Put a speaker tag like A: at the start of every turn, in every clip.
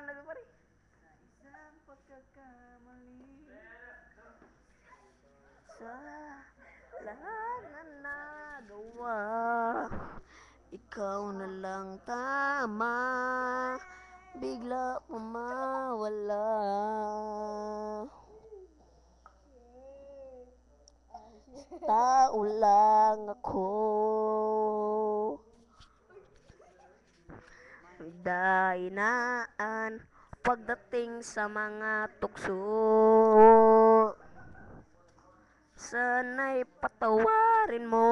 A: Na pare.
B: Isang pagkakamali.
A: Sa lahat na nagawa, ikaw na lang tama. Bigla pumawala. Tao lang ako. Dainaan pagdating sa mga tukso. Sana'y patawarin mo.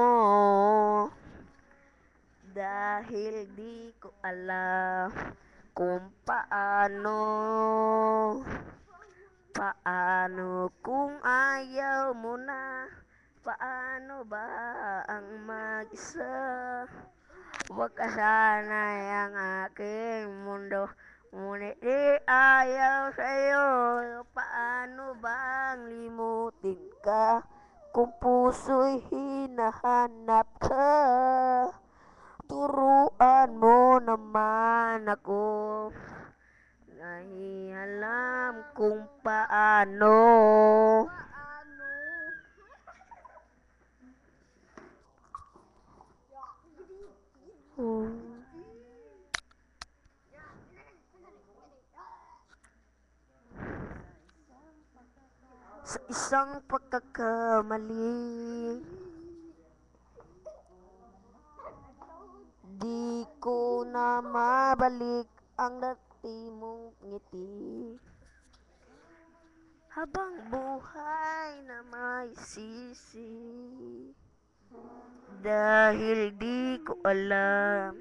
A: Dahil di ko alam kung paano. Paano kung ayaw mo na? Paano ba ang mag-isa Huwag ka sana'y ang aking mundo. Ngunit di ayaw sa'yo Paano bang limutin ka? Kung puso'y hinahanap ka Turuan mo naman ako. Nahi alam kung paano Sa isang pagkakamali. Di ko na mabalik ang dati mong ngiti. Habang buhay na may sisi. Dahil di ko alam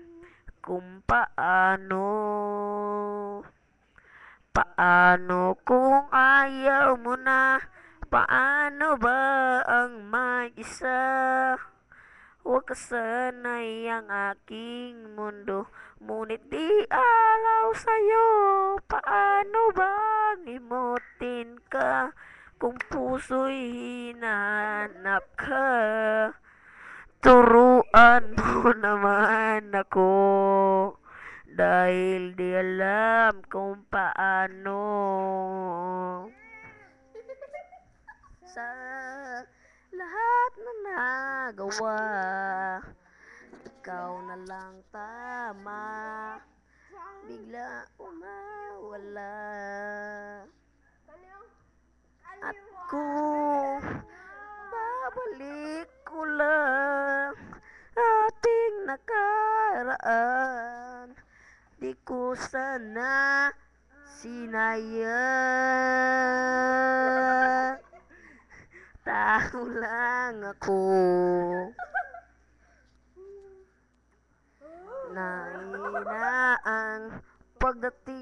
A: kung paano Paano kung ayaw mo na? Paano ba ang mag-isa? Huwag ka sana'y ang aking mundo Ngunit di alaw sa'yo. Paano bang imutin ka Kung puso'y hinahanap ka? Turuan mo naman ako Dahil di alam kung paano. Sa lahat na nagawa Ikaw na lang tama. Bigla umawala. At kung babalik ko lang Ating nakaraan Di ko sana sinayang Tao lang ako. Nainaang pagdating